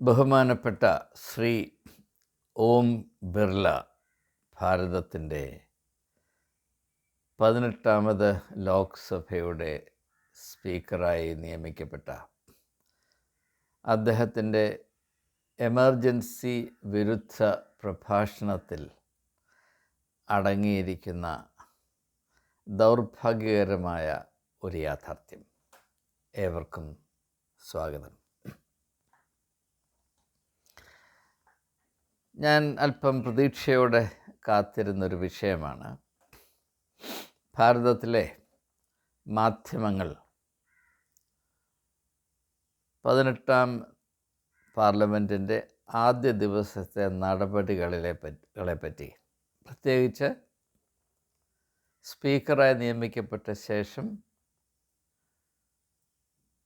ബഹുമാനപ്പെട്ട ശ്രീ ഓം ബിർള ഭാരതത്തിന്റെ പതിനെട്ടാമത് ലോക്സഭയുടെ സ്പീക്കറായി നിയമിക്കപ്പെട്ട അദ്ദേഹത്തിന്റെ എമർജൻസി വിരുദ്ധ പ്രഭാഷണത്തിൽ അടങ്ങിയിരിക്കുന്ന ദൗർഭാഗ്യകരമായ ഒരു യാഥാർത്ഥ്യം. ഏവർക്കും സ്വാഗതം. ഞാൻ അല്പം പ്രതീക്ഷയോടെ കാത്തിരുന്നൊരു വിഷയമാണ്. ഭാരതത്തിലെ മാധ്യമങ്ങൾ പതിനെട്ടാം പാർലമെന്റിന്റെ ആദ്യ ദിവസത്തെ നടപടികളിലെ പറ്റി. പ്രത്യേകിച്ച് സ്പീക്കറായി നിയമിക്കപ്പെട്ട ശേഷം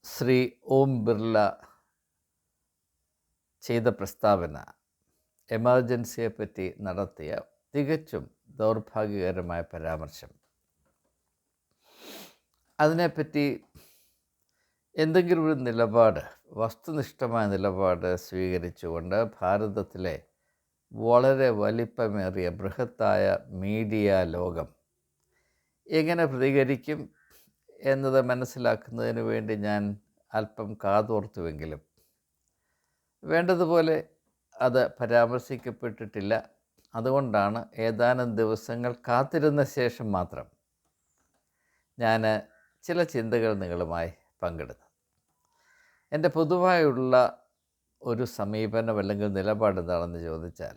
ശ്രീ ഓം ബിർള ചെയ്ത പ്രസ്താവന എമർജൻസിയെപ്പറ്റി നടത്തിയ തികച്ചും ദൗർഭാഗ്യകരമായ പരാമർശം. അതിനെപ്പറ്റി എന്തെങ്കിലും ഒരു നിലപാട് വസ്തുനിഷ്ഠമായ നിലപാട് സ്വീകരിച്ചുകൊണ്ട് ഭാരതത്തിലെ വളരെ വലിപ്പമേറിയ ബൃഹത്തായ മീഡിയ ലോകം എങ്ങനെ പ്രതികരിക്കും എന്നത് മനസ്സിലാക്കുന്നതിന് വേണ്ടി ഞാൻ അല്പം കാതോർത്തുവെങ്കിലും വേണ്ടതുപോലെ അത് പരാമർശിക്കപ്പെട്ടിട്ടില്ല. അതുകൊണ്ടാണ് ഏതാനും ദിവസങ്ങൾ കാത്തിരുന്ന ശേഷം മാത്രം ഞാൻ ചില ചിന്തകൾ നിങ്ങളുമായി പങ്കിടുന്നത്. എന്റെ പൊതുവായുള്ള ഒരു സമീപനം അല്ലെങ്കിൽ നിലപാട് എന്താണെന്ന് ചോദിച്ചാൽ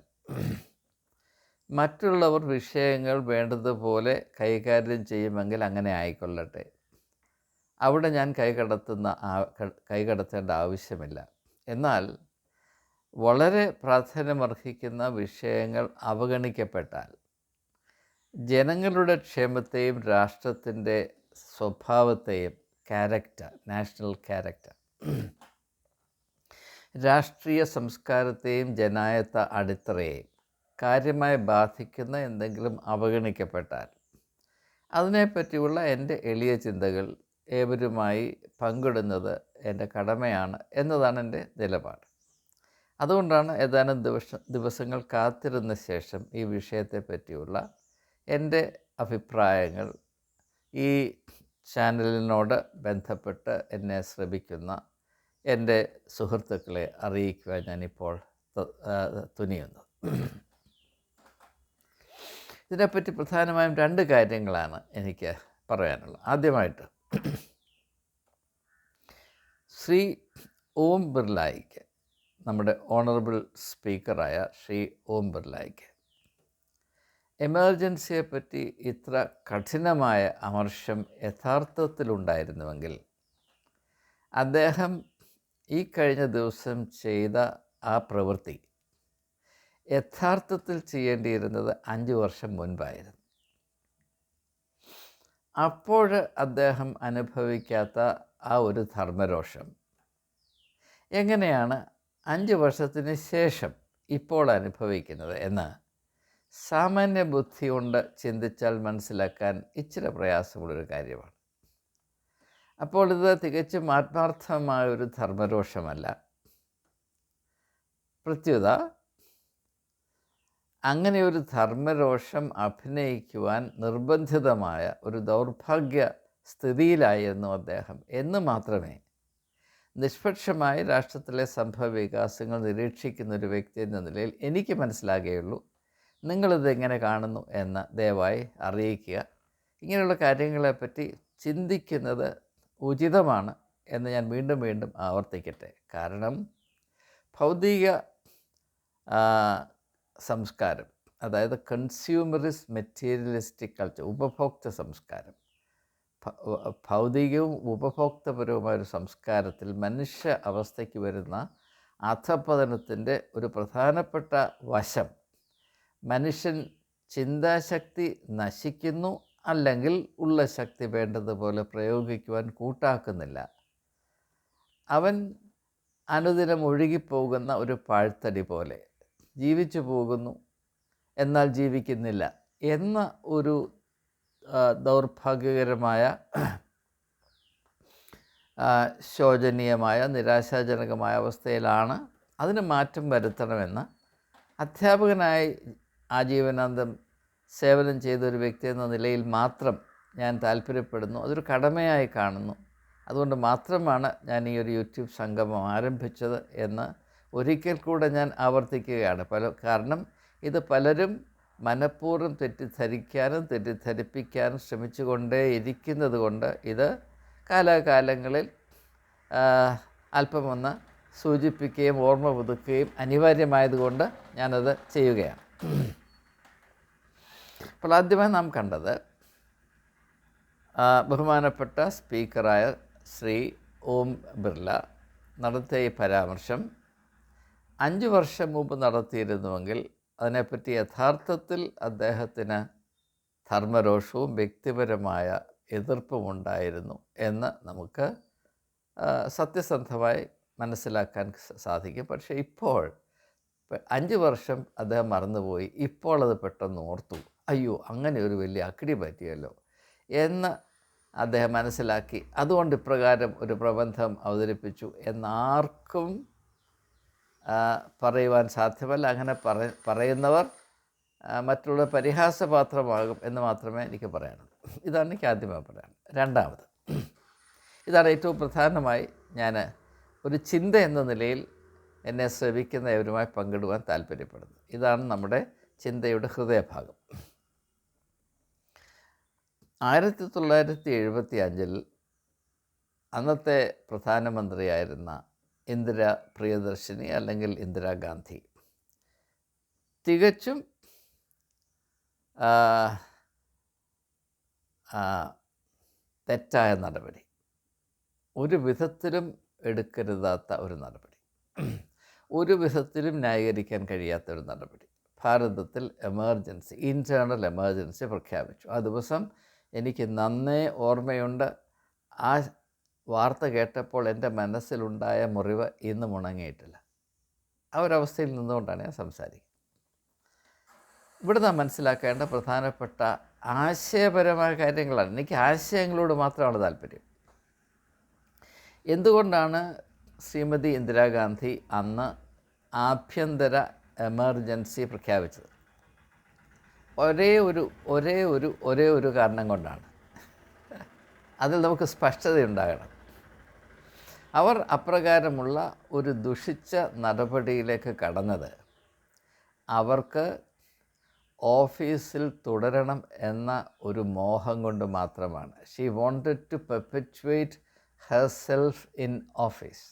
മറ്റുള്ളവർ വിഷയങ്ങൾ വേണ്ടതുപോലെ കൈകാര്യം ചെയ്യുമെങ്കിൽ അങ്ങനെ ആയിക്കൊള്ളട്ടെ. അവിടെ ഞാൻ കൈകടത്തുന്ന കൈകടത്തേണ്ട ആവശ്യമില്ല. എന്നാൽ വളരെ പ്രാധാന്യമർഹിക്കുന്ന വിഷയങ്ങൾ അവഗണിക്കപ്പെട്ടാൽ ജനങ്ങളുടെ ക്ഷേമത്തെയും രാഷ്ട്രത്തിന്റെ സ്വഭാവത്തെയും ക്യാരക്ടർ നാഷണൽ ക്യാരക്ടർ രാഷ്ട്രീയ സംസ്കാരത്തെയും ജനായത്ത അടിത്തറയെയും കാര്യമായി ബാധിക്കുന്ന എന്തെങ്കിലും അവഗണിക്കപ്പെട്ടാൽ അതിനെപ്പറ്റിയുള്ള എന്റെ എളിയ ചിന്തകൾ ഏവരുമായി പങ്കിടുന്നത് എന്റെ കടമയാണ് എന്നതാണ് എന്റെ നിലപാട്. അതുകൊണ്ടാണ് ഏതാനും ദിവസ ദിവസങ്ങൾ കാത്തിരുന്ന ശേഷം ഈ വിഷയത്തെ പറ്റിയുള്ള എന്റെ അഭിപ്രായങ്ങൾ ഈ ചാനലിനോട് ബന്ധപ്പെട്ട് എന്നെ ശ്രമിക്കുന്ന എന്റെ സുഹൃത്തുക്കളെ അറിയിക്കുവാൻ ഞാനിപ്പോൾ തുനിയുന്നു. ഇതിനെപ്പറ്റി പ്രധാനമായും രണ്ട് കാര്യങ്ങളാണ് എനിക്ക് പറയാനുള്ളത്. ആദ്യമായിട്ട് ശ്രീ ഓം ബിർലായിക്ക് നമ്മുടെ ഓണറബിൾ സ്പീക്കറായ ശ്രീ ഓം ബിർലായിക്ക് എമർജൻസിയെപ്പറ്റി ഇത്ര കഠിനമായ അമർഷം യഥാർത്ഥത്തിലുണ്ടായിരുന്നുവെങ്കിൽ അദ്ദേഹം ഈ കഴിഞ്ഞ ദിവസം ചെയ്ത ആ പ്രവൃത്തി യഥാർത്ഥത്തിൽ ചെയ്യേണ്ടിയിരുന്നത് അഞ്ച് വർഷം മുൻപായിരുന്നു. അപ്പോൾ അദ്ദേഹം അനുഭവിക്കാത്ത ആ ഒരു ധർമ്മരോഷം എങ്ങനെയാണ് അഞ്ച് വർഷത്തിന് ശേഷം ഇപ്പോൾ അനുഭവിക്കുന്നത് എന്ന് സാമാന്യ ബുദ്ധി കൊണ്ട് ചിന്തിച്ചാൽ മനസ്സിലാക്കാൻ ഇച്ചിരി പ്രയാസമുള്ളൊരു കാര്യമാണ്. അപ്പോൾ ഇത് തികച്ചും ആത്മാർത്ഥമായ ഒരു ധർമ്മരോഷമല്ല. പ്രത്യുത അങ്ങനെ ഒരു ധർമ്മരോഷം അഭിനയിക്കുവാൻ നിർബന്ധിതമായ ഒരു ദൗർഭാഗ്യ സ്ഥിതിയിലായിരുന്നു അദ്ദേഹം എന്ന് മാത്രമേ നിഷ്പക്ഷമായി രാഷ്ട്രത്തിലെ സംഭവ വികാസങ്ങൾ നിരീക്ഷിക്കുന്ന ഒരു വ്യക്തി എന്ന നിലയിൽ എനിക്ക് മനസ്സിലാകുകയുള്ളൂ. നിങ്ങളിത് എങ്ങനെ കാണുന്നു എന്ന് ദയവായി അറിയിക്കുക. ഇങ്ങനെയുള്ള കാര്യങ്ങളെപ്പറ്റി ചിന്തിക്കുന്നത് ഉചിതമാണ് എന്ന് ഞാൻ വീണ്ടും വീണ്ടും ആവർത്തിക്കട്ടെ. കാരണം ഭൗതിക സംസ്കാരം അതായത് കൺസ്യൂമറിസ് മെറ്റീരിയലിസ്റ്റിക് കൾച്ചർ ഉപഭോക്തൃ സംസ്കാരം ഭൗതികവും ഉപഭോക്തപരവുമായ ഒരു സംസ്കാരത്തിൽ മനുഷ്യ അവസ്ഥയ്ക്ക് വരുന്ന അധപതനത്തിന്റെ ഒരു പ്രധാനപ്പെട്ട വശം. മനുഷ്യൻ ചിന്താശക്തി നശിക്കുന്നു അല്ലെങ്കിൽ ഉള്ള ശക്തി വേണ്ടതുപോലെ പ്രയോഗിക്കുവാൻ കൂട്ടാക്കുന്നില്ല. അവൻ അനുദിനം ഒഴുകിപ്പോകുന്ന ഒരു പാഴ്ത്തടി പോലെ ജീവിച്ചു പോകുന്നു. എന്നാൽ ജീവിക്കുന്നില്ല. എന്ന ഒരു ദൗർഭാഗ്യകരമായ ശോചനീയമായ നിരാശാജനകമായ അവസ്ഥയിലാണ് അതിന് മാറ്റം വരുത്തണമെന്ന് അധ്യാപകനായി ആജീവനാന്തം സേവനം ചെയ്ത ഒരു വ്യക്തി എന്ന നിലയിൽ മാത്രം ഞാൻ താല്പര്യപ്പെടുന്നു. അതൊരു കടമയായി കാണുന്നു. അതുകൊണ്ട് മാത്രമാണ് ഞാൻ ഈ ഒരു യൂട്യൂബ് സംഗമം ആരംഭിച്ചത് എന്ന് ഒരിക്കൽ കൂടെ ഞാൻ ആവർത്തിക്കുകയാണ്. പല കാരണം ഇത് പലരും മനഃപൂർവം തെറ്റിദ്ധരിക്കാനും തെറ്റിദ്ധരിപ്പിക്കാനും ശ്രമിച്ചുകൊണ്ടേ ഇരിക്കുന്നത് കൊണ്ട് ഇത് കാലാകാലങ്ങളിൽ അല്പം അല്പമൊന്ന് സൂചിപ്പിക്കുകയും ഓർമ്മ പുതുക്കുകയും അനിവാര്യമായതുകൊണ്ട് ഞാനത് ചെയ്യുകയാണ്. അപ്പോൾ ആദ്യമായി നാം കണ്ടത് ബഹുമാനപ്പെട്ട സ്പീക്കറായ ശ്രീ ഓം ബിർള നടത്തിയ ഈ പരാമർശം അഞ്ച് വർഷം മുമ്പ് നടത്തിയിരുന്നുവെങ്കിൽ അതിനെപ്പറ്റി യഥാർത്ഥത്തിൽ അദ്ദേഹത്തിന് ധർമ്മരോഷവും വ്യക്തിപരമായ എതിർപ്പുമുണ്ടായിരുന്നു എന്ന് നമുക്ക് സത്യസന്ധമായി മനസ്സിലാക്കാൻ സാധിക്കും. പക്ഷേ ഇപ്പോൾ ഇപ്പ- അഞ്ച് വർഷം അദ്ദേഹം മറന്നുപോയി. ഇപ്പോൾ അത് പെട്ടെന്ന് ഓർത്തു. അയ്യോ അങ്ങനെ ഒരു വലിയ അക്കിടി പറ്റിയല്ലോ എന്ന് അദ്ദേഹം മനസ്സിലാക്കി. അതുകൊണ്ട് ഇപ്രകാരം ഒരു പ്രബന്ധം അവതരിപ്പിച്ചു. എന്നാർക്കും പറയുവാൻ സാധ്യമല്ല. അങ്ങനെ പറ പറയുന്നവർ മറ്റുള്ള പരിഹാസപാത്രമാകും എന്ന് മാത്രമേ എനിക്ക് പറയാനുള്ളൂ. ഇതാണ് എനിക്ക് ആദ്യമായി പറയാൻ രണ്ടാമത് ഇതാണ് ഏറ്റവും പ്രധാനമായി ഞാൻ ഒരു ചിന്ത എന്ന നിലയിൽ എന്നെ ശ്രമിക്കുന്നവരുമായി പങ്കിടുവാൻ താല്പര്യപ്പെടുന്നു ഇതാണ് നമ്മുടെ ചിന്തയുടെ ഹൃദയഭാഗം. ആയിരത്തി തൊള്ളായിരത്തി എഴുപത്തി അഞ്ചിൽ അന്നത്തെ പ്രധാനമന്ത്രിയായിരുന്ന ഇന്ദിര പ്രിയദർശിനി അല്ലെങ്കിൽ ഇന്ദിരാഗാന്ധി. തികച്ചും തെറ്റായ നടപടി. ഒരു വിധത്തിലും എടുക്കരുതാത്ത ഒരു നടപടി. ഒരു വിധത്തിലും ന്യായീകരിക്കാൻ കഴിയാത്ത ഒരു നടപടി. ഭാരതത്തിൽ എമർജൻസി ഇന്റേർണൽ എമർജൻസി പ്രഖ്യാപിച്ചു. ആ ദിവസം എനിക്ക് നന്നേ ഓർമ്മയുണ്ട്. ആ വാർത്ത കേട്ടപ്പോൾ എന്റെ മനസ്സിലുണ്ടായ മുറിവ് ഇന്നും ഉണങ്ങിയിട്ടില്ല. ആ ഒരവസ്ഥയിൽ നിന്നുകൊണ്ടാണ് ഞാൻ സംസാരിക്കുന്നത്. ഇവിടെ നാം മനസ്സിലാക്കേണ്ട പ്രധാനപ്പെട്ട ആശയപരമായ കാര്യങ്ങളാണ്. എനിക്ക് ആശയങ്ങളോട് മാത്രമാണ് താല്പര്യം. എന്തുകൊണ്ടാണ് ശ്രീമതി ഇന്ദിരാഗാന്ധി അന്ന് ആഭ്യന്തര എമർജൻസി പ്രഖ്യാപിച്ചത്? ഒരേ ഒരു ഒരേ ഒരു ഒരേ ഒരു കാരണം കൊണ്ടാണ്. അതിൽ നമുക്ക് സ്പഷ്ടതയുണ്ടാകണം. അവർ അപ്രകാരമുള്ള ഒരു ദുഷിച്ച നടപടിയിലേക്ക് കടന്നത്. അവർക്ക് ഓഫീസിൽ തുടരണം എന്ന ഒരു മോഹം കൊണ്ട് മാത്രമാണ്. She wanted to perpetuate herself in office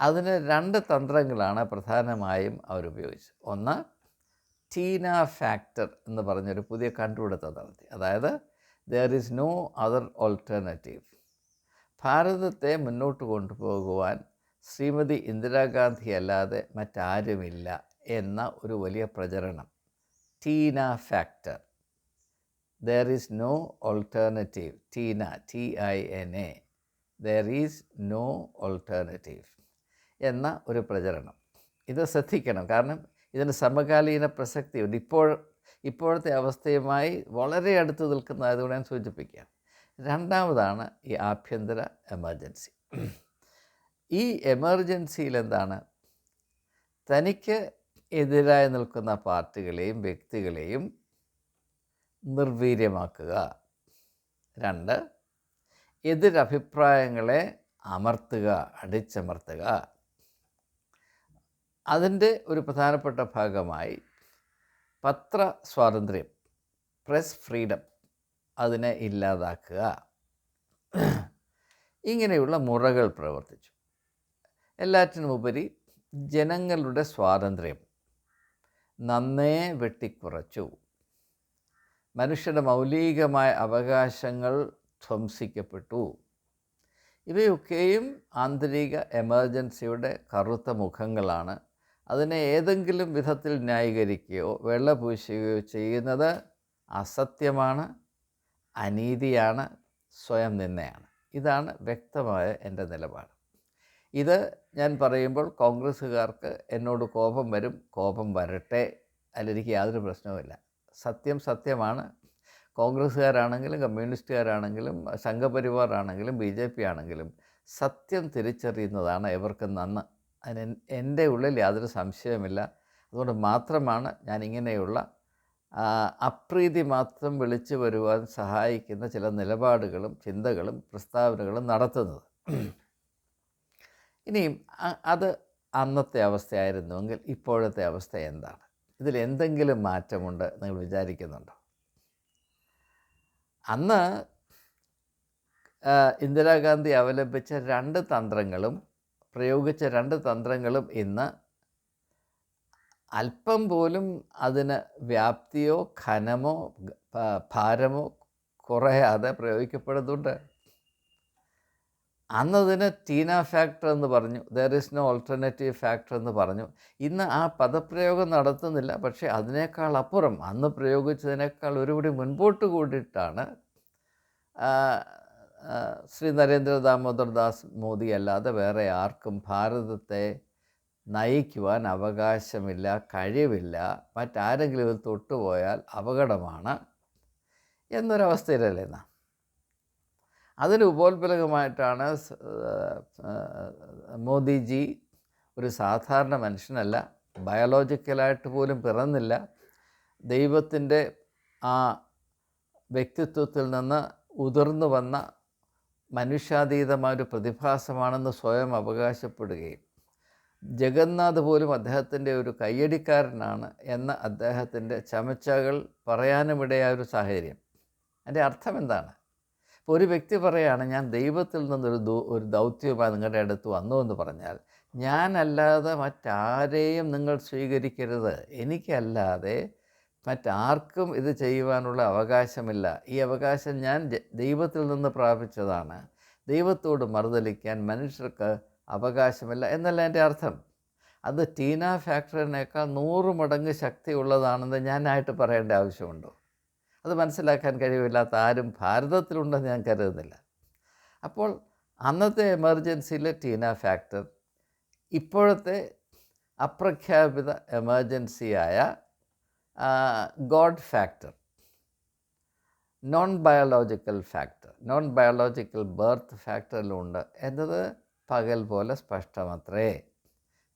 അതിന് രണ്ട് തന്ത്രങ്ങളാണ് പ്രധാനമായും അവർ ഉപയോഗിച്ചത്. ഒന്ന് ടീന ഫാക്ടർ എന്ന് പറഞ്ഞൊരു പുതിയ കണ്ടുപിടുത്തം നടത്തി. അതായത് there is no other alternative ഭാരതത്തെ മുന്നോട്ട് കൊണ്ടുപോകുവാൻ ശ്രീമതി ഇന്ദിരാഗാന്ധി അല്ലാതെ മറ്റാരുമില്ല എന്ന ഒരു വലിയ പ്രചരണം. TINA factor. There is no alternative TINA T I N A there is no alternative എന്ന ഒരു പ്രചരണം. ഇത് ശ്രദ്ധിക്കണം. കാരണം ഇതിന് സമകാലീന പ്രസക്തിയുണ്ട്. ഇപ്പോൾ ഇപ്പോഴത്തെ അവസ്ഥയുമായി വളരെ അടുത്ത് നിൽക്കുന്നതായതുകൊണ്ട് ഞാൻ സൂചിപ്പിക്കുകയാണ് രണ്ടാമതാണ് ഈ ആഭ്യന്തര എമർജൻസി ഈ എമർജൻസിയിൽ എന്താണ് തനിക്ക് എതിരായി നിൽക്കുന്ന പാർട്ടികളെയും വ്യക്തികളെയും നിർവീര്യമാക്കുക. രണ്ട് എതിരഭിപ്രായങ്ങളെ അമർത്തുക അടിച്ചമർത്തുക. അതിന്റെ ഒരു പ്രധാനപ്പെട്ട ഭാഗമായി പത്ര സ്വാതന്ത്ര്യം പ്രസ് ഫ്രീഡം അതിനെ ഇല്ലാതാക്കുക. ഇങ്ങനെയുള്ള മുറകൾ പ്രവർത്തിച്ചു. എല്ലാറ്റിനുമുപരി ജനങ്ങളുടെ സ്വാതന്ത്ര്യം നന്നേ വെട്ടിക്കുറച്ചു. മനുഷ്യരുടെ മൗലികമായ അവകാശങ്ങൾ ധ്വംസിക്കപ്പെട്ടു. ഇവയൊക്കെയും ആന്തരിക എമർജൻസിയുടെ കറുത്ത മുഖങ്ങളാണ്. അതിനെ ഏതെങ്കിലും വിധത്തിൽ ന്യായീകരിക്കുകയോ വെള്ളപൂശുകയോ ചെയ്യുന്നത് അസത്യമാണ്. അനീതിയാണ് സ്വയം നിന്നയാണ് ഇതാണ് വ്യക്തമായ എന്റെ നിലപാട്. ഇത് ഞാൻ പറയുമ്പോൾ കോൺഗ്രസ്സുകാർക്ക് എന്നോട് കോപം വരും കോപം വരട്ടെ അതിലെനിക്ക് യാതൊരു പ്രശ്നവുമില്ല സത്യം സത്യമാണ്. കോൺഗ്രസ്സുകാരാണെങ്കിലും കമ്മ്യൂണിസ്റ്റുകാരാണെങ്കിലും സംഘപരിവാറാണെങ്കിലും ബി ജെ പി ആണെങ്കിലും സത്യം തിരിച്ചറിയുന്നതാണ് എവർക്കും നന്ന്. അതിന് എന്റെ ഉള്ളിൽ യാതൊരു സംശയമില്ല അതുകൊണ്ട് മാത്രമാണ് ഞാൻ ഇങ്ങനെയുള്ള അപ്രീതി മാത്രം വിളിച്ചു വരുവാൻ സഹായിക്കുന്ന ചില നിലപാടുകളും ചിന്തകളും പ്രസ്താവനകളും നടത്തുന്നത്. ഇനിയും അത് അന്നത്തെ അവസ്ഥയായിരുന്നുവെങ്കിൽ ഇപ്പോഴത്തെ അവസ്ഥ എന്താണ്? ഇതിൽ എന്തെങ്കിലും മാറ്റമുണ്ട് നിങ്ങൾ വിചാരിക്കുന്നുണ്ടോ? അന്ന് ഇന്ദിരാഗാന്ധി അവലംബിച്ച രണ്ട് തന്ത്രങ്ങളും പ്രയോഗിച്ച രണ്ട് തന്ത്രങ്ങളും ഇന്ന് അല്പം പോലും അതിന് വ്യാപ്തിയോ ഖനമോ ഭാരമോ കുറയാതെ പ്രയോഗിക്കപ്പെടുന്നുണ്ട്. അന്നതിന് ടീന ഫാക്ടർ എന്ന് പറഞ്ഞു there is no alternative factor എന്ന് പറഞ്ഞു. ഇന്ന് ആ പദപ്രയോഗം നടത്തുന്നില്ല പക്ഷേ അതിനേക്കാൾ അപ്പുറം അന്ന് പ്രയോഗിച്ചതിനേക്കാൾ ഒരുപടി മുൻപോട്ട് കൂടിയിട്ടാണ് ശ്രീ നരേന്ദ്ര ദാമോദർ ദാസ് മോദി അല്ലാതെ വേറെ ആർക്കും ഭാരതത്തെ നയിക്കുവാൻ അവകാശമില്ല കഴിവില്ല മറ്റാരെങ്കിലും ഇത് തൊട്ടുപോയാൽ അപകടമാണ് എന്നൊരവസ്ഥയിലല്ലേ നാം? അതിന് ഉപോത്ബലകമായിട്ടാണ് മോദിജി ഒരു സാധാരണ മനുഷ്യനല്ല ബയോളജിക്കലായിട്ട് പോലും പിറന്നില്ല. ദൈവത്തിന്റെ ആ വ്യക്തിത്വത്തിൽ നിന്ന് ഉതിർന്നു വന്ന മനുഷ്യാതീതമായ ഒരു പ്രതിഭാസമാണെന്ന് സ്വയം അവകാശപ്പെടുകയും ജഗന്നാഥ് പോലും അദ്ദേഹത്തിന്റെ ഒരു കയ്യടിക്കാരനാണ് എന്ന അദ്ദേഹത്തിന്റെ ചമച്ചകൾ പറയാനുമിടയായ ഒരു സാഹചര്യം. അതിന്റെ അർത്ഥം എന്താണ്? ഇപ്പോൾ ഒരു വ്യക്തി പറയുകയാണ് ഞാൻ ദൈവത്തിൽ നിന്നൊരു ദൂ ഒരു ദൗത്യവുമായി നിങ്ങളുടെ അടുത്ത് വന്നു എന്ന് പറഞ്ഞാൽ ഞാനല്ലാതെ മറ്റാരെയും നിങ്ങൾ സ്വീകരിക്കരുത്. എനിക്കല്ലാതെ മറ്റാർക്കും ഇത് ചെയ്യുവാനുള്ള അവകാശമില്ല. ഈ അവകാശം ഞാൻ ദൈവത്തിൽ നിന്ന് പ്രാപിച്ചതാണ്. ദൈവത്തോട് മറുതലിക്കാൻ മനുഷ്യർക്ക് അവകാശമില്ല എന്നല്ല എന്റെ അർത്ഥം. അത് ടീന ഫാക്ടറിനേക്കാൾ നൂറ് മടങ്ങ് ശക്തിയുള്ളതാണെന്ന് ഞാനായിട്ട് പറയേണ്ട ആവശ്യമുണ്ടോ? അത് മനസ്സിലാക്കാൻ കഴിവില്ലാത്ത ആരും ഭാരതത്തിലുണ്ടെന്ന് ഞാൻ കരുതുന്നില്ല. അപ്പോൾ അന്നത്തെ എമർജൻസിയിലെ ടീന ഫാക്ടർ ഇപ്പോഴത്തെ അപ്രഖ്യാപിത എമർജൻസിയായ God factor non biological factor non biological birth ഫാക്ടറിലുണ്ട് എന്നത് പകൽ പോലെ സ്പഷ്ടമത്രേ.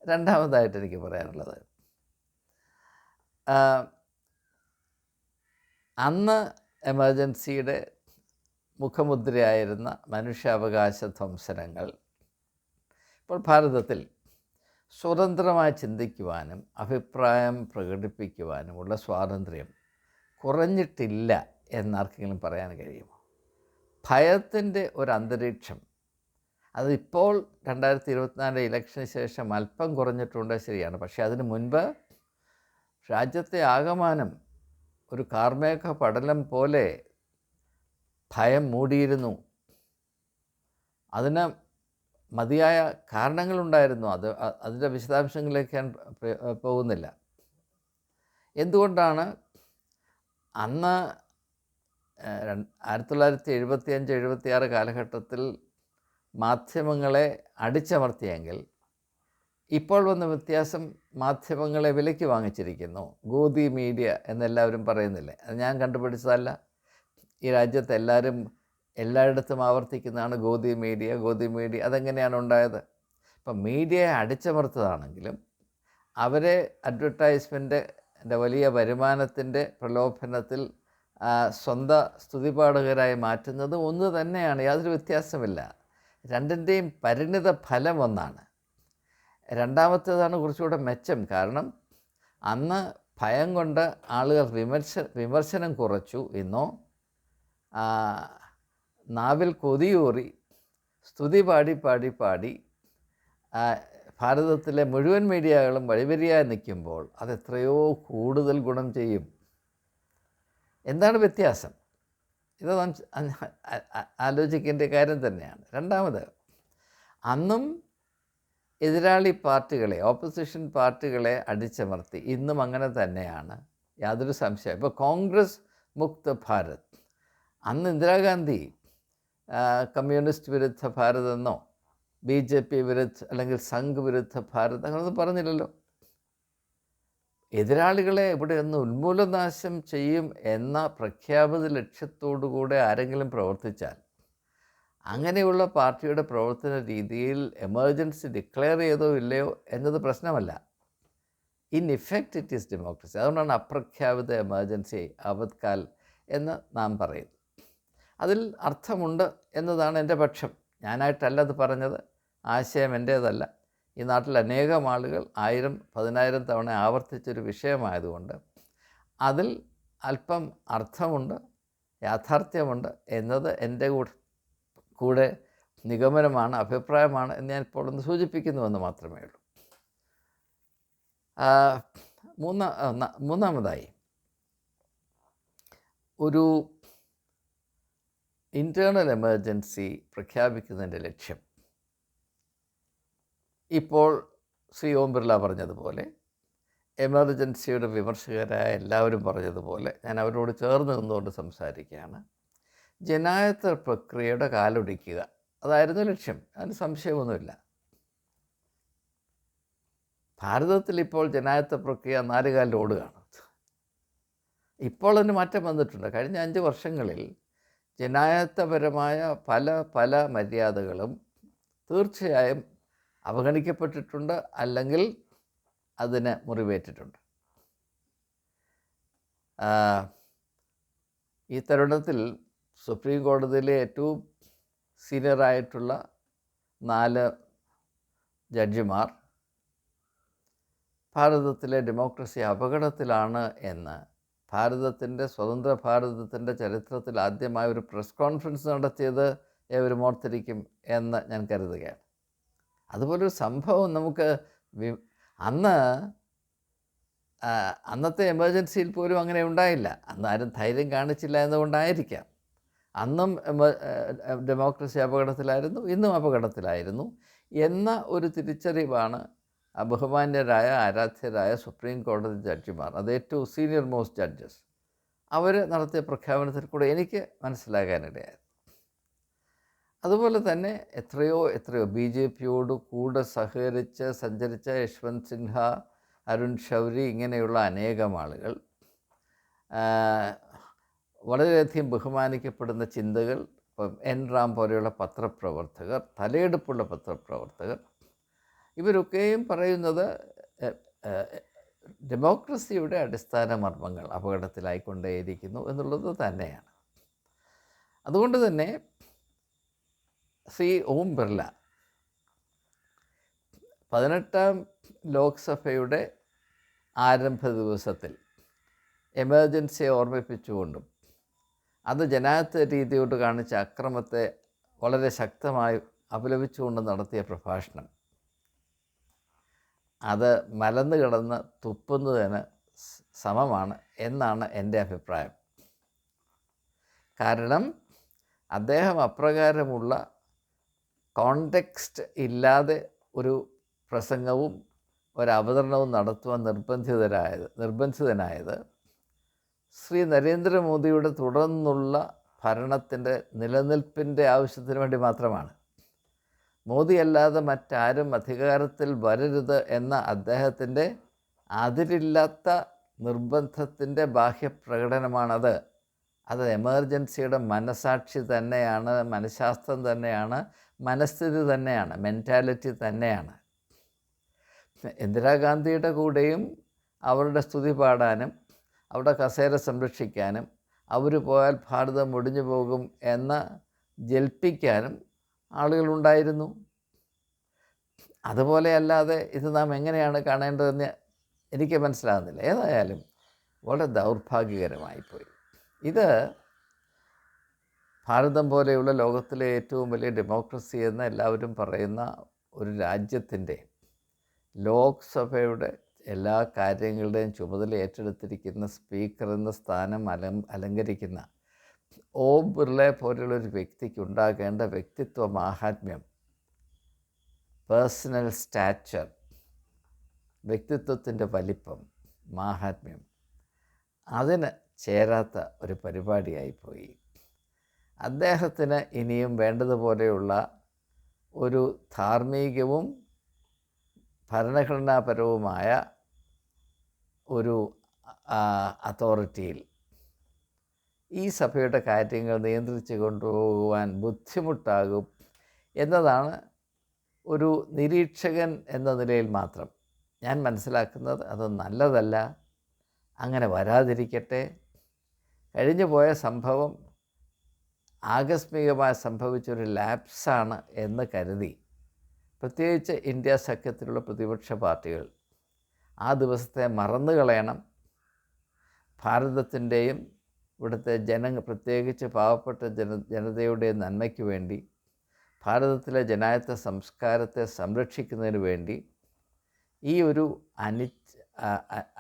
രണ്ടാമതായിട്ട് എനിക്ക് പറയാനുള്ളത്. അന്ന് എമർജൻസിയുടെ മുഖമുദ്രയായിരുന്ന മനുഷ്യാവകാശ ധ്വംസനങ്ങൾ ഇപ്പോൾ ഭാരതത്തിൽ സ്വതന്ത്രമായി ചിന്തിക്കുവാനും അഭിപ്രായം പ്രകടിപ്പിക്കുവാനുമുള്ള സ്വാതന്ത്ര്യം കുറഞ്ഞിട്ടില്ല എന്നാർക്കെങ്കിലും പറയാൻ കഴിയുമോ? ഭയത്തിന്റെ ഒരു അന്തരീക്ഷം അതിപ്പോൾ രണ്ടായിരത്തി ഇരുപത്തിനാലിലെ ഇലക്ഷന് ശേഷം അല്പം കുറഞ്ഞിട്ടുണ്ട് ശരിയാണ്. പക്ഷേ അതിന് മുൻപ് രാജ്യത്തെ ആകമാനം ഒരു കാർമേഘ പടലം പോലെ ഭയം മൂടിയിരുന്നു. അതിന് മതിയായ കാരണങ്ങളുണ്ടായിരുന്നു. അത് അതിന്റെ വിശദാംശങ്ങളിലേക്ക് ഞാൻ പോകുന്നില്ല. എന്തുകൊണ്ടാണ് അന്ന് ആയിരത്തി തൊള്ളായിരത്തി എഴുപത്തി അഞ്ച് എഴുപത്തി ആറ് കാലഘട്ടത്തിൽ മാധ്യമങ്ങളെ അടിച്ചമർത്തിയെങ്കിൽ ഇപ്പോൾ വന്ന വ്യത്യാസം മാധ്യമങ്ങളെ വിലയ്ക്ക് വാങ്ങിച്ചിരിക്കുന്നു. ഗോതി മീഡിയ എന്നെല്ലാവരും പറയുന്നില്ലേ? അത് ഞാൻ കണ്ടുപിടിച്ചതല്ല. ഈ രാജ്യത്ത് എല്ലാവരും എല്ലായിടത്തും ആവർത്തിക്കുന്നതാണ് ഗോതി മീഡിയ ഗോതി മീഡിയ. അതെങ്ങനെയാണ് ഉണ്ടായത്? ഇപ്പം മീഡിയയെ അടിച്ചമർത്തതാണെങ്കിലും അവരെ അഡ്വർടൈസ്മെന്റിന്റെ വലിയ വരുമാനത്തിന്റെ പ്രലോഭനത്തിൽ സ്വന്തം സ്തുതിപാഠകരായി മാറ്റുന്നത് ഒന്ന് തന്നെയാണ്. യാതൊരു വ്യത്യാസമില്ല രണ്ടിന്റെയും പരിണിത ഫലം ഒന്നാണ്. രണ്ടാമത്തേതാണ് കുറച്ചുകൂടെ മെച്ചം. കാരണം അന്ന് ഭയം കൊണ്ട് ആളുകൾ വിമർശ വിമർശനം കുറച്ചു. ഇന്നോ നാവിൽ കൊതിയൂറി സ്തുതി പാടി പാടി പാടി ഭാരതത്തിലെ മുഴുവൻ മീഡിയകളും വഴിവരിയായി നിൽക്കുമ്പോൾ അത് എത്രയോ കൂടുതൽ ഗുണം ചെയ്യും. എന്താണ് വ്യത്യാസം? ഇത് ആലോചിക്കേണ്ട കാര്യം തന്നെയാണ്. രണ്ടാമത് അന്നും എതിരാളി പാർട്ടികളെ ഓപ്പോസിഷൻ പാർട്ടികളെ അടിച്ചമർത്തി ഇന്നും അങ്ങനെ തന്നെയാണ്. യാതൊരു സംശയം ഇപ്പോൾ കോൺഗ്രസ് മുക്ത ഭാരത്. അന്ന് ഇന്ദിരാഗാന്ധി കമ്മ്യൂണിസ്റ്റ് വിരുദ്ധ ഭാരത് എന്നോ ബി ജെ പി വിരുദ്ധ അല്ലെങ്കിൽ സംഘ് വിരുദ്ധ ഭാരത് അങ്ങനൊന്നും പറഞ്ഞില്ലല്ലോ. എതിരാളികളെ ഇവിടെ ഒന്ന് ഉന്മൂലനാശം ചെയ്യും എന്ന പ്രഖ്യാപിത ലക്ഷ്യത്തോടുകൂടെ ആരെങ്കിലും പ്രവർത്തിച്ചാൽ അങ്ങനെയുള്ള പാർട്ടിയുടെ പ്രവർത്തന രീതിയിൽ എമർജൻസി ഡിക്ലെയർ ചെയ്തോ ഇല്ലയോ എന്നത് പ്രശ്നമല്ല. In effect it is democracy. അതുകൊണ്ടാണ് അപ്രഖ്യാപിത എമർജൻസി ആപത്കാൽ എന്ന് നാം പറയുന്നത്. അതിൽ അർത്ഥമുണ്ട് എന്നതാണ് എന്റെ പക്ഷം. ഞാനായിട്ടല്ല അത് പറഞ്ഞത്. ആശയം എന്റേതല്ല. ഈ നാട്ടിൽ അനേകം ആളുകൾ ആയിരം പതിനായിരം തവണ ആവർത്തിച്ചൊരു വിഷയമായതുകൊണ്ട് അതിൽ അല്പം അർത്ഥമുണ്ട് യാഥാർത്ഥ്യമുണ്ട് എന്നത് എന്റെ കൂടെ കൂടെ നിഗമനമാണ് അഭിപ്രായമാണ് എന്ന് ഞാൻ ഇപ്പോൾ ഒന്ന് സൂചിപ്പിക്കുന്നുവെന്ന് മാത്രമേ ഉള്ളൂ. മൂന്ന മൂന്നാമതായി ഒരു ഇന്റേർണൽ എമർജൻസി പ്രഖ്യാപിക്കുന്നതിന്റെ ലക്ഷ്യം. ഇപ്പോൾ ശ്രീ ഓം ബിർള പറഞ്ഞതുപോലെ എമർജൻസിയുടെ വിമർശകരായ എല്ലാവരും പറഞ്ഞതുപോലെ ഞാൻ അവരോട് ചേർന്ന് നിന്നുകൊണ്ട് സംസാരിക്കുകയാണ്. ജനായത്ത പ്രക്രിയയുടെ കാലൊടിക്കുക അതായിരുന്നു ലക്ഷ്യം. അതിന് സംശയമൊന്നുമില്ല. ഭാരതത്തിൽ ഇപ്പോൾ ജനായത്ത പ്രക്രിയ നാല് കാലിൽ ഓടുകയാണ്. ഇപ്പോൾ അതിന് മാറ്റം വന്നിട്ടുണ്ട്. കഴിഞ്ഞ അഞ്ച് വർഷങ്ങളിൽ ജനായത്തപരമായ പല പല മര്യാദകളും തീർച്ചയായും അവഗണിക്കപ്പെട്ടിട്ടുണ്ട് അല്ലെങ്കിൽ അതിന് മുറിവേറ്റിട്ടുണ്ട്. ഈ തരുണത്തിൽ സുപ്രീം കോടതിയിലെ ഏറ്റവും സീനിയറായിട്ടുള്ള നാല് ജഡ്ജിമാർ ഭാരതത്തിലെ ഡെമോക്രസി അപകടത്തിലാണ് എന്ന് ഭാരതത്തിന്റെ സ്വതന്ത്ര ഭാരതത്തിന്റെ ചരിത്രത്തിൽ ആദ്യമായി ഒരു പ്രസ് കോൺഫറൻസ് നടത്തിയത് ഏവരും ഓർത്തിരിക്കും എന്ന് ഞാൻ കരുതുകയാണ്. അതുപോലൊരു സംഭവം നമുക്ക് അന്ന് അന്നത്തെ എമർജൻസിയിൽ പോലും അങ്ങനെ ഉണ്ടായില്ല. അന്ന് ആരും ധൈര്യം കാണിച്ചില്ല എന്നുകൊണ്ടായിരിക്കാം അന്നും ഡെമോക്രസി അപകടത്തിലായിരുന്നു ഇന്നും അപകടത്തിലായിരുന്നു എന്ന ഒരു തിരിച്ചറിവാണ് ബഹുമാന്യരായ ആരാധ്യരായ സുപ്രീം കോടതി ജഡ്ജിമാർ അത് ഏറ്റവും സീനിയർ മോസ്റ്റ് ജഡ്ജസ് അവർ നടത്തിയ പ്രഖ്യാപനത്തിൽ കൂടെ എനിക്ക് മനസ്സിലാകാനിടയായത് അതുപോലെ തന്നെ എത്രയോ എത്രയോ ബി ജെ പിയോട് കൂടെ സഹകരിച്ച് സഞ്ചരിച്ച യശ്വന്ത് സിൻഹ അരുൺ ഷൗരി ഇങ്ങനെയുള്ള അനേകം ആളുകൾ വളരെയധികം ബഹുമാനിക്കപ്പെടുന്ന ചിന്തകൾ ഇപ്പം എൻ റാം പോലെയുള്ള പത്രപ്രവർത്തകർ തലയെടുപ്പുള്ള പത്രപ്രവർത്തകർ ഇവരൊക്കെയും പറയുന്നത് ഡെമോക്രസിയുടെ അടിസ്ഥാന മർമ്മങ്ങൾ അപകടത്തിലായിക്കൊണ്ടേയിരിക്കുന്നു എന്നുള്ളത് തന്നെയാണ്. അതുകൊണ്ട് തന്നെ ശ്രീ ഓം ബിർല പതിനെട്ടാം ലോക്സഭയുടെ ആരംഭ ദിവസത്തിൽ എമർജൻസിയെ ഓർമ്മിപ്പിച്ചുകൊണ്ടും അത് ജനാധിപത്യ രീതിയോട് കാണിച്ച അക്രമത്തെ വളരെ ശക്തമായി അപലപിച്ചുകൊണ്ട് നടത്തിയ പ്രഭാഷണം. അത് മലന്ന് കിടന്ന് തുപ്പുന്നതിന് സമമാണ് എന്നാണ് എന്റെ അഭിപ്രായം. കാരണം അദ്ദേഹം അപ്രകാരമുള്ള കോണ്ടെക്സ്റ്റ് ഇല്ലാതെ ഒരു പ്രസംഗവും ഒരവതരണവും നടത്തുവാൻ നിർബന്ധിതരായത് നിർബന്ധിതനായത് ശ്രീ നരേന്ദ്രമോദിയുടെ തുടർന്നുള്ള ഭരണത്തിന്റെ നിലനിൽപ്പിന്റെ ആവശ്യത്തിന് വേണ്ടി മാത്രമാണ്. മോദി അല്ലാതെ മറ്റാരും അധികാരത്തിൽ വരരുത് എന്ന അദ്ദേഹത്തിന്റെ അതിരില്ലാത്ത നിർബന്ധത്തിന്റെ ബാഹ്യപ്രകടനമാണത്. അത് എമർജൻസിയുടെ മനസാക്ഷി തന്നെയാണ് മനഃശാസ്ത്രം തന്നെയാണ് മനസ്ഥിതി തന്നെയാണ് മെന്റാലിറ്റി തന്നെയാണ്. ഇന്ദിരാഗാന്ധിയുടെ കൂടെയും അവരുടെ സ്തുതി പാടാനും അവരുടെ കസേര സംരക്ഷിക്കാനും അവർ പോയാൽ ഭാരതം ഒടിഞ്ഞു പോകും എന്ന് ജൽപ്പിക്കാനും ആളുകളുണ്ടായിരുന്നു അതുപോലെ അല്ലാതെ ഇത് നാം എങ്ങനെയാണ് കാണേണ്ടതെന്ന് എനിക്ക് മനസ്സിലാകുന്നില്ല. ഏതായാലും വളരെ ദൗർഭാഗ്യകരമായിപ്പോയി. ഇത് ഭാരതം പോലെയുള്ള ലോകത്തിലെ ഏറ്റവും വലിയ ഡെമോക്രസി എന്ന് എല്ലാവരും പറയുന്ന ഒരു രാജ്യത്തിന്റെ ലോക്സഭയുടെ എല്ലാ കാര്യങ്ങളുടെയും ചുമതല ഏറ്റെടുത്തിരിക്കുന്ന സ്പീക്കർ എന്ന സ്ഥാനം അലം അലങ്കരിക്കുന്ന ഓം ബിർളെ പോലെയുള്ളൊരു വ്യക്തിക്ക് ഉണ്ടാകേണ്ട വ്യക്തിത്വ മാഹാത്മ്യം പേഴ്സണൽ സ്റ്റാച്ചർ വ്യക്തിത്വത്തിന്റെ വലിപ്പം മാഹാത്മ്യം. അതിന് ചേരാത്ത ഒരു പരിപാടിയായിപ്പോയി അദ്ദേഹത്തിന് ഇനിയും വേണ്ടതുപോലെയുള്ള ഒരു ധാർമ്മികവും ഭരണഘടനാപരവുമായ ഒരു അതോറിറ്റിയിൽ ഈ സഭയുടെ കാര്യങ്ങൾ നിയന്ത്രിച്ചു കൊണ്ടുപോകുവാൻ ബുദ്ധിമുട്ടാകും എന്നതാണ് ഒരു നിരീക്ഷകൻ എന്ന നിലയിൽ മാത്രം. ഞാൻ മനസ്സിലാക്കുന്നത് അത് നല്ലതല്ല. അങ്ങനെ വരാതിരിക്കട്ടെ. കഴിഞ്ഞു പോയ സംഭവം ആകസ്മികമായി സംഭവിച്ചൊരു ലാപ്സാണ് എന്ന് കരുതി. പ്രത്യേകിച്ച് ഇന്ത്യ സഖ്യത്തിലുള്ള പ്രതിപക്ഷ പാർട്ടികൾ ആ ദിവസത്തെ മറന്നു കളയണം. ഭാരതത്തിന്റെയും ഇവിടുത്തെ ജന പ്രത്യേകിച്ച് പാവപ്പെട്ട ജന ജനതയുടെയും നന്മയ്ക്ക് വേണ്ടി ഭാരതത്തിലെ ജനായത്വ സംസ്കാരത്തെ സംരക്ഷിക്കുന്നതിന് വേണ്ടി ഈ ഒരു അനി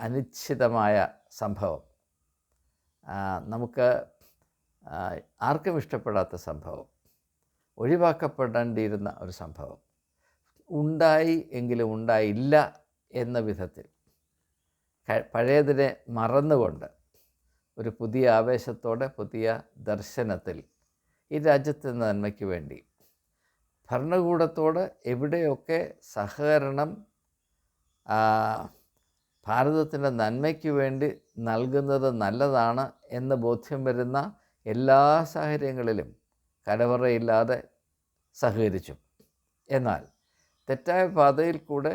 അനിശ്ചിതമായ സംഭവം നമുക്ക് ആർക്കും ഇഷ്ടപ്പെടാത്ത സംഭവം. ഒഴിവാക്കപ്പെടേണ്ടിയിരുന്ന ഒരു സംഭവം. ഉണ്ടായി എങ്കിലും ഉണ്ടായില്ല എന്ന വിധത്തിൽ. പഴയതിനെ മറന്നുകൊണ്ട് ഒരു പുതിയ ആവേശത്തോടെ പുതിയ ദർശനത്തിൽ ഈ രാജ്യത്തെ നന്മയ്ക്ക് വേണ്ടി ഭരണകൂടത്തോട് എവിടെയൊക്കെ സഹകരണം ഭാരതത്തിന്റെ നന്മയ്ക്ക് വേണ്ടി നൽകുന്നത് നല്ലതാണ് എന്ന് ബോധ്യം വരുന്ന എല്ലാ സാഹചര്യങ്ങളിലും കലവറയില്ലാതെ സഹകരിച്ചു. എന്നാൽ തെറ്റായ പാതയിൽ കൂടെ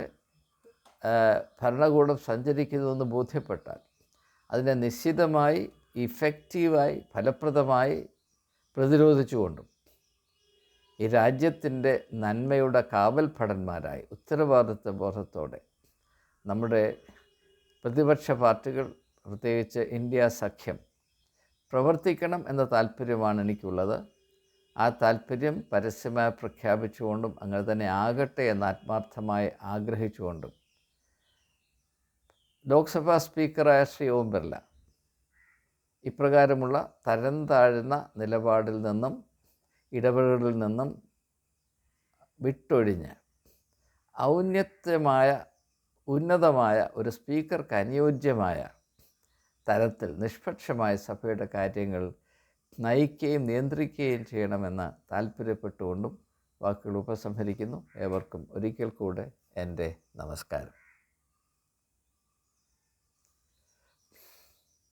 ഭരണകൂടം സഞ്ചരിക്കുന്നുവെന്ന് ബോധ്യപ്പെട്ടാൽ അതിനെ നിശ്ചിതമായി ഇഫക്റ്റീവായി ഫലപ്രദമായി പ്രതിരോധിച്ചുകൊണ്ടും ഈ രാജ്യത്തിന്റെ നന്മയുടെ കാവൽഭടന്മാരായി ഉത്തരവാദിത്വ ബോധത്തോടെ നമ്മുടെ പ്രതിപക്ഷ പാർട്ടികൾ പ്രത്യേകിച്ച് ഇന്ത്യ സഖ്യം പ്രവർത്തിക്കണം എന്ന താല്പര്യമാണ് എനിക്കുള്ളത്. ആ താല്പര്യം പരസ്യമായി പ്രഖ്യാപിച്ചുകൊണ്ടും അങ്ങനെ തന്നെ ആകട്ടെ എന്ന് ആത്മാർത്ഥമായി ആഗ്രഹിച്ചുകൊണ്ടും. ലോക്സഭാ സ്പീക്കറായ ശ്രീ ഓം ബിർല ഇപ്രകാരമുള്ള തരം താഴ്ന്ന നിലപാടിൽ നിന്നും ഇടപെടലിൽ നിന്നും വിട്ടൊഴിഞ്ഞ് ഔന്നത്യമായ ഉന്നതമായ ഒരു സ്പീക്കർക്ക് അനുയോജ്യമായ തരത്തിൽ നിഷ്പക്ഷമായ സഭയുടെ കാര്യങ്ങൾ നയിക്കുകയും നിയന്ത്രിക്കുകയും ചെയ്യണമെന്ന് താല്പര്യപ്പെട്ടുകൊണ്ടും വാക്കുകൾ ഉപസംഹരിക്കുന്നു. ഏവർക്കും ഒരിക്കൽ കൂടെ എന്റെ നമസ്കാരം.